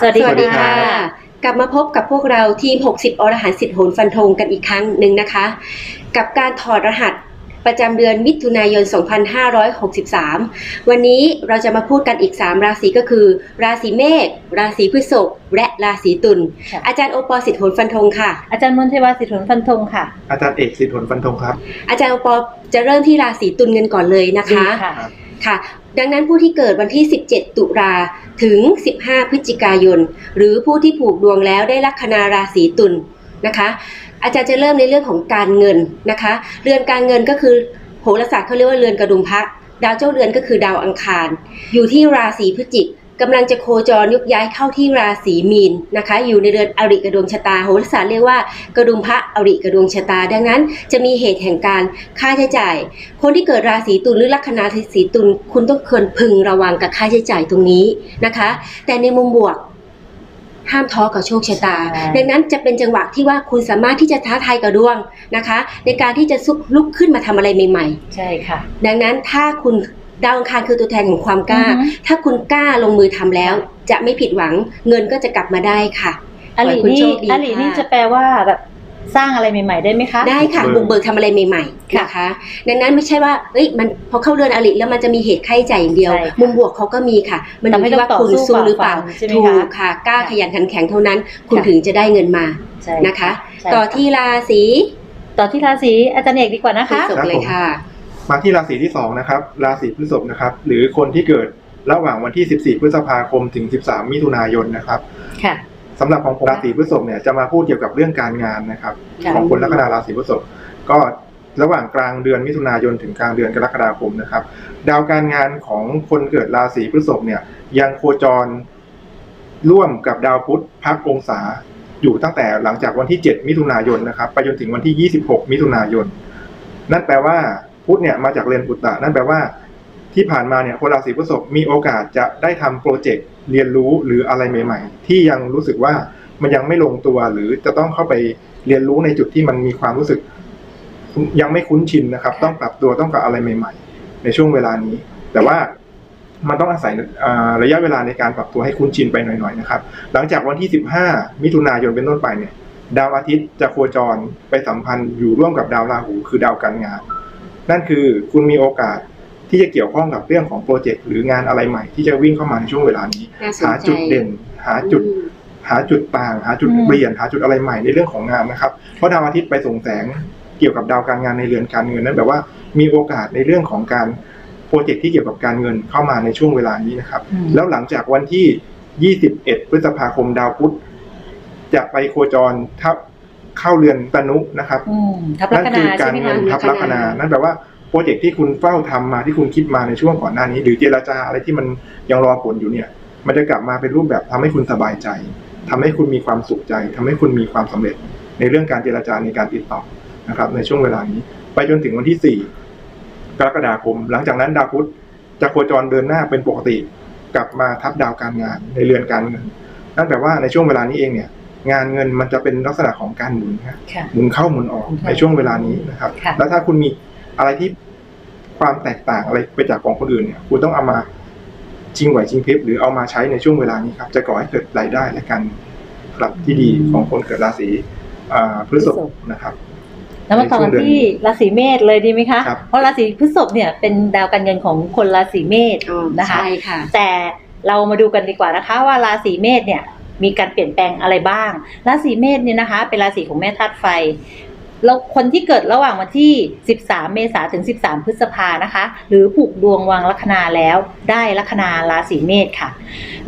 สวัสดีสวัสดีค่ะค่ะ กลับมาพบกับพวกเราทีม 60 อรหันต์สิทธิ์โหนฟันธงกันอีกครั้งหนึ่งนะคะ กับการถอดรหัสประจำเดือนมิถุนายน 2563 วันนี้เราจะมาพูดกันอีก 3 ราศีก็คือ ราศีเมษ ราศีพฤษภ และราศีตุล ค่ะ อาจารย์โอปอล์สิทธิ์โหนฟันธงค่ะ อาจารย์มนเทวาสิทธิผลฟันธงค่ะอาจารย์เอกสิทธิ์ผลฟันธงครับอาจารย์โอปอล์จะเริ่มที่ราศีตุลกันก่อนเลยนะคะดีค่ะค่ะ ดังนั้นผู้ที่เกิดวันที่ 17 ตุลาถึง 15 พฤศจิกายน หรือผู้ที่ผูกดวงแล้วได้ลัคนาราศีตุลนะคะ อาจารย์จะเริ่มในเรื่องของการเงินนะคะ เรือนการเงินก็คือโหราศาสตร์เขาเรียกว่าเรือนกระดุมพระดาวเจ้าเรือนก็คือดาวอังคาร อยู่ที่ราศีพฤศจิก กำลังจะโคจรยกย้ายเข้าที่ราศีมีนนะคะ อยู่ในเรือนอริกระดวงชะตาโหราศาสตร์เรียกว่ากระดุมพระอริกระดวงชะตา ดังนั้น จะมีเหตุแห่งการค่าใช้จ่าย คนที่เกิดราศีตุลหรือลัคนาราศีตุลคุณต้องควรพึงระวังกับค่าใช้จ่ายตรงนี้นะคะ แต่ในมุมบวกห้ามท้อกับโชคชะตาใช่ดังนั้นจะเป็นจังหวะที่ว่าคุณสามารถที่จะท้าทายกับดวงนะคะ ในการที่จะซุกลุกขึ้นมาทำอะไรใหม่ใช่ค่ะๆดังนั้นถ้าคุณ ดาวอังคารคือตัวแทนของความกล้าอือฮึถ้าคุณกล้าลงมือทำแล้ว จะไม่ผิดหวังเงินก็จะกลับมาได้ค่ะอลีขอให้คุณนี่โชคดีอลีนี่ค่ะจะแปลว่าแบบสร้างอะไรใหม่ ๆ ได้ไหมคะ ได้ค่ะบุบุกกเบิเบิกกทำอะไรใหม่ๆค่ะนะคะดังนั้นไม่ใช่ว่าเอ้ยมันพอเข้าเรือนอริแล้วมันจะมีเหตุไข้ใจายอย่างเดียวใช่ค่ะมุมบวกเขาก็มีค่ะ มันอยู่ทำให้ที่ว่าต้องต่อคุณสู้สู้หรือเปล่าฝ่าฟันใช่ไหมถูคะกค่ะกล้าค่ะขยันขันแข็งเท่านั้น คุณค่ะถึงจะได้เงินมาใช่นะคะใช่ต่อที่ราศีต่อที่ราศีอาจารย์เอกดีกว่านะพฤคะษภเลยค่ะ มาที่ราศีที่สองนะครับราศีพฤษภนะครับ หรือคนที่เกิดระหว่างวันที่ 14 พฤษภาคมถึง 13 มิถุนายนนะครับค่ะสำหรับของราศีพฤษภเนี่ยจะมาพูดเกี่ยวกับเรื่องการงานนะครับค่ะของคนลัคนาราศีพฤษภก็ระหว่างกลางเดือนมิถุนายนถึงกลางเดือนกรกฎาคมนะครับ ดาวการงานของคนเกิดราศีพฤษภเนี่ย ยังโคจรร่วมกับดาวพุธพักองศาอยู่ตั้งแต่หลังจากวันที่ 7 มิถุนายนนะครับ ไปจนถึงวันที่ 26 มิถุนายน นั่นแปลว่า พุธเนี่ยมาจากเรือนปุตตะนั่นแปลว่า ที่ผ่านมาเนี่ยคนราศีพฤษภมีโอกาสจะได้ทำโปรเจกต์เรียนรู้หรืออะไรใหม่ ๆ ที่ยังรู้สึกว่ามันยังไม่ลงตัวหรือจะต้องเข้าไปเรียนรู้ในจุดที่มันมีความรู้สึก ยังไม่คุ้นชินนะครับ ต้องปรับตัวต้องกับอะไรใหม่ ๆ ในช่วงเวลานี้ แต่ว่ามันต้องอาศัยระยะเวลาในการปรับตัวให้คุ้นชินไปหน่อยๆนะครับ หลังจากวันที่ 15 มิถุนายนเป็นต้นไปเนี่ย ดาวอาทิตย์จะโคจรไปสัมพันธ์อยู่ร่วมกับดาวราหูคือดาวการงาน นั่นคือคุณมีโอกาสที่จะเกี่ยวข้องกับเรื่องของโปรเจกต์หรืองานอะไรใหม่ที่จะวิ่งเข้ามาในช่วงเวลานี้ น่าสนหาใจจุดเด่น หาจุด อืม หาจุดต่าง หาจุดอืม เปลี่ยน หาจุดอะไรใหม่ในเรื่องของงานนะครับ เพราะดาวอาทิตย์ไปส่งแสงเกี่ยวกับดาวการงานในเรือนการเงินนั่นแปลว่ามีโอกาสในเรื่องของการโปรเจกต์ที่เกี่ยวกับการเงินเข้ามาในช่วงเวลานี้นะครับ อืม แล้วหลังจากวันที่ 21 พฤษภาคมดาวพุธจะไปโคจรทับ เข้าเรือนตนุนะครับอืมทับลันั่คนนาคืใช่การไหมเงิคะนทับลัคนา นั่นแปลว่าโปรเจกต์ที่คุณเฝ้าทำมาที่คุณคิดมาในช่วงก่อนหน้านี้ หรือเจรจาอะไรที่มันยังรอผลอยู่เนี่ย มันจะกลับมาเป็นรูปแบบทำให้คุณสบายใจทำให้คุณมีความสุขใจทำให้คุณมีความสำเร็จ ในเรื่องการเจรจาในการติดต่อนะครับ ในช่วงเวลานี้ ไปจนถึงวันที่ 4 กรกฎาคม หลังจากนั้นดาวพุธจะโคจรเดินหน้าเป็นปกติ กลับมาทับดาวการงานในเรือนการเงินนั่นแปลว่าในช่วงเวลานี้เองเนี่ย งานเงินมันจะเป็นลักษณะของการหมุนครับค่ะหมุนเข้าหมุนออกหมุนเข้าในช่วงเวลานี้นะครับค่ะแล้วถ้าคุณมีอะไรที่ความแตกต่างอะไรไปจากของคนอื่นเนี่ยคุณต้องเอามาจริงไหวจริงพริบหรือเอามาใช้ในช่วงเวลานี้ครับ จะก่อให้เกิดรายได้และการกลับที่ดีของคนเกิดราศีอ่าพฤษภนะครับแล้วมาต่อกันในช่วงเดือนที่ราศีเมษเลยดีไหมคะครับเพราะราศีพฤษภเนี่ยเป็นดาวการเงินของคนราศีเมษอ๋อนะคะใช่ค่ะ แต่เรามาดูกันดีกว่านะคะ ว่าราศีเมษเนี่ย มีการเปลี่ยนแปลงอะไรบ้าง ราศีเมษเนี่ยนะคะ เป็นราศีของแม่ธาตุไฟแล้วคนที่เกิดระหว่างวันที่ 13 เมษายนถึง 13 พฤษภานะคะ หรือผูกดวงวางลัคนาแล้วได้ลัคนาราศีเมษค่ะ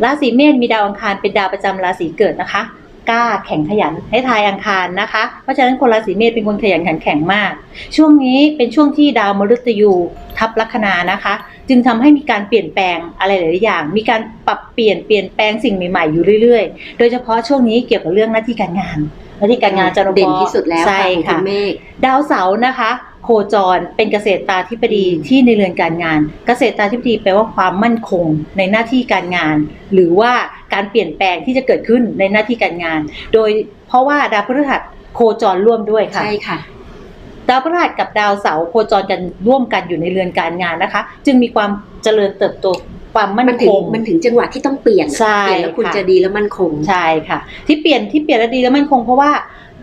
ราศีเมษมีดาวอังคารเป็นดาวประจำราศีเกิดนะคะ กล้าแข็งขยันให้ทายอังคารนะคะ เพราะฉะนั้นคนราศีเมษเป็นคนขยันขันแข็งมาก ช่วงนี้เป็นช่วงที่ดาวมฤตยูทับลัคนานะคะ จึงทำให้มีการเปลี่ยนแปลงอะไรหลายๆอย่าง มีการปรับเปลี่ยนเปลี่ยนแปลงสิ่งใหม่ๆอยู่เรื่อยๆ โดยเฉพาะช่วงนี้เกี่ยวกับเรื่องหน้าที่การงานหน้าที่การงานจะเด่นที่สุดแล้วใช่ค่ะของคุค่ะณเมฆดาวเสาร์นะคะ โคจรเป็นเกษตรตาธิบดีอืมที่ในเรือนการงาน เกษตรตาธิบดีแปลว่าความมั่นคงในหน้าที่การงาน หรือว่าการเปลี่ยนแปลงที่จะเกิดขึ้นในหน้าที่การงาน โดยเพราะว่าดาวพฤหัสโคจรร่วมด้วยค่ะใช่ค่ะ ดาวพฤหัสกับดาวเสาร์โคจรกันร่วมกันอยู่ในเรือนการงานนะคะ จึงมีความเจริญเติบโตความมั่มันนถึคงงมันถึงจังหวะที่ต้องเปลี่ยนใช่เปลี่ยนแล้วคุณค่ะจะดีแล้วมั่นคงใช่ค่ะ ที่เปลี่ยนที่เปลี่ยนแล้วดีแล้วมั่นคงเพราะว่า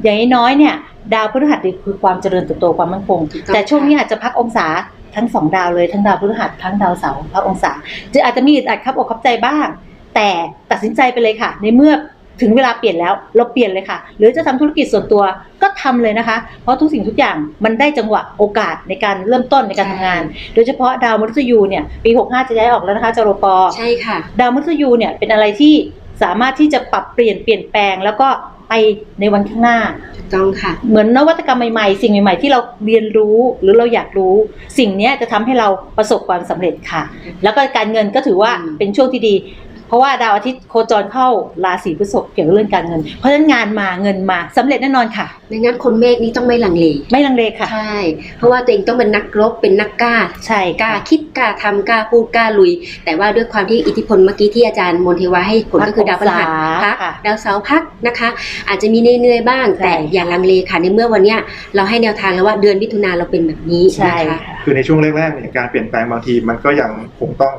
อย่างน้อยๆเนี่ย ดาวพฤหัสนี่คือความเจริญเติบโตความมั่นคงถูกต้องแต่ช่วงค่ะนี้อาจจะพักองศาทั้งสองดาวเลยทั้งดาวพฤหัสทั้งดาวเสาร์พักองศาจะอาจจะมีอึดอัดครับอกครับใจบ้าง แต่ตัดสินใจไปเลยค่ะ ในเมื่อ ถึงเวลาเปลี่ยนแล้วเราเปลี่ยนเลยค่ะ หรือจะทำธุรกิจส่วนตัวก็ทำเลยนะคะ เพราะทุกสิ่งทุกอย่างมันได้จังหวะโอกาสในการเริ่มต้นในการทำงาน โดยเฉพาะดาวมฤตยูเนี่ยปี 65 จะย้ายออกแล้วนะคะจรปใช่ค่ะ ดาวมฤตยูเนี่ยเป็นอะไรที่สามารถที่จะปรับเปลี่ยนเปลี่ยนแปลงแล้วก็ไปในวันข้างหน้าถูกต้องค่ะ เหมือนนวัตกรรมใหม่ๆ สิ่งใหม่ๆ ที่เราเรียนรู้หรือเราอยากรู้ สิ่งเนี้ยจะทำให้เราประสบความสำเร็จค่ะ แล้วก็การเงินก็ถือว่าอืมเป็นช่วงที่ดี เพราะว่าดาวอาทิตย์โคจรเข้าราศีพฤษภเกี่ยวกับเรื่องการเงิน เพราะฉะนั้นงานมาเงินมาสำเร็จแน่นอนค่ะดังนั้นคนเมฆนี้ต้องไม่ลังเลไม่ลังเลค่ะใช่เพราะว่าตัวเองต้องเป็นนักรบเป็นนักกล้าใช่กล้าค่ะคิดกล้าทำกล้าพูดกล้าลุย แต่ว่าด้วยความที่อิทธิพลเมื่อกี้ที่อาจารย์มนเทวาให้ผลก็คือดาวพฤหัสพักค่ะดาวเสาร์พักนะคะ อาจจะมีเหนื่อยๆบ้างใช่แต่อย่าลังเลค่ะในเมื่อวันเนี้ยเราให้แนวทางแล้วว่าเดือนมิถุนาเราเป็นแบบนี้ใช่นะคะค่ะคือในช่วงแรกๆเนี่ยการเปลี่ยนแปลงบางทีมันก็ยังคงต้อง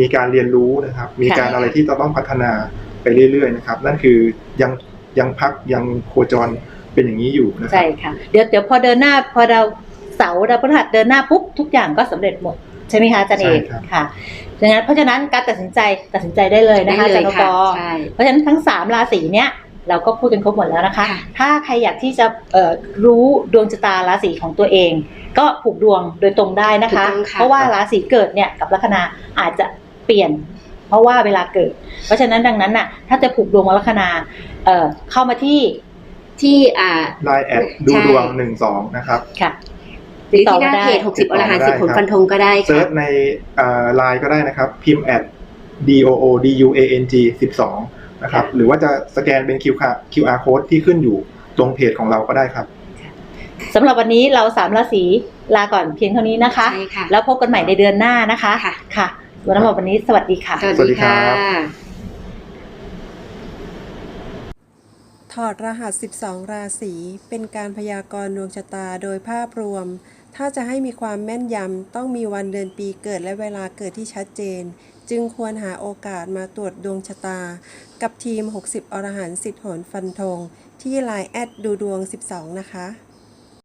มีการเรียนรู้นะครับ มีการค่ะอะไรที่จะต้องพัฒนาไปเรื่อยๆนะครับ นั่นคือยังยังพักยังโคจรเป็นอย่างนี้อยู่นะครัใช่ค่ะเดี๋ยวเดี๋ยวพอเดินหน้าพอดาวเสาร์ดาวพฤหัสเดินหน้าปุ๊บทุกอย่างก็สำเร็จหมดใช่ไหมคะอาจารย์เอกใช่ครับค่ะดังนั้นเพราะฉะนั้นการตัดสินใจตัดสินใจได้เลยนะคะได้อาเลจารยย์นค่ะปใช่เพราะฉะนั้นทั้งสามราศีเนี้ยเราก็พูดกันครบหมดแล้วนะคะค่ะถ้าใครอยากที่จะเอ่อรู้ดวงชะตาราศีของตัวเอง ก็ผูกดวงโดยตรงได้นะคะถูกต้องค่ะเพราะว่าราศีเกิดเนี่ยกับลัคนาอาจจะ เปลี่ยน เพราะว่าเวลาเกิด เพราะฉะนั้นดังนั้นน่ะ ถ้าจะผูกดวงลัคนาเอ่อเข้ามาที่ที่อ่าไลน์แอดดูใช่ดวงหนึ่งสองนะครับค่ะหรือที่หน้าติดต่อมาได้เพจ60อรหันต์ได้สิบผลครับฟันธงก็ได้เซิค่ะร์ชในไลน์ก็ได้นะครับ พิมพ์แอด d o o d u a n g 12นะครับ หรือว่าจะสแกนเป็น QR QR code ที่ขึ้นอยู่ตรงเพจของเราก็ได้ครับสำหรับวันนี้เราสามราศีลาก่อนเพียงเท่านี้นะคะใช่ค่ะแล้วพบกันใหม่ในเดือนหน้านะคะค่ะ ค่ะวันนี้วันนี้สวัสดีค่ะ สวัสสวัสดีดีครัค่ะบถอดรหัส 12 ราศี เป็นการพยากรณ์ดวงชะตาโดยภาพรวม ถ้าจะให้มีความแม่นยำต้องมีวันเดือนปีเกิดและเวลาเกิดที่ชัดเจน จึงควรหาโอกาสมาตรวจดวงชะตา กับทีม 60 อรหันต์สิทธิโหนฟันธงที่ไลน์แอดดูดวง 12 นะคะ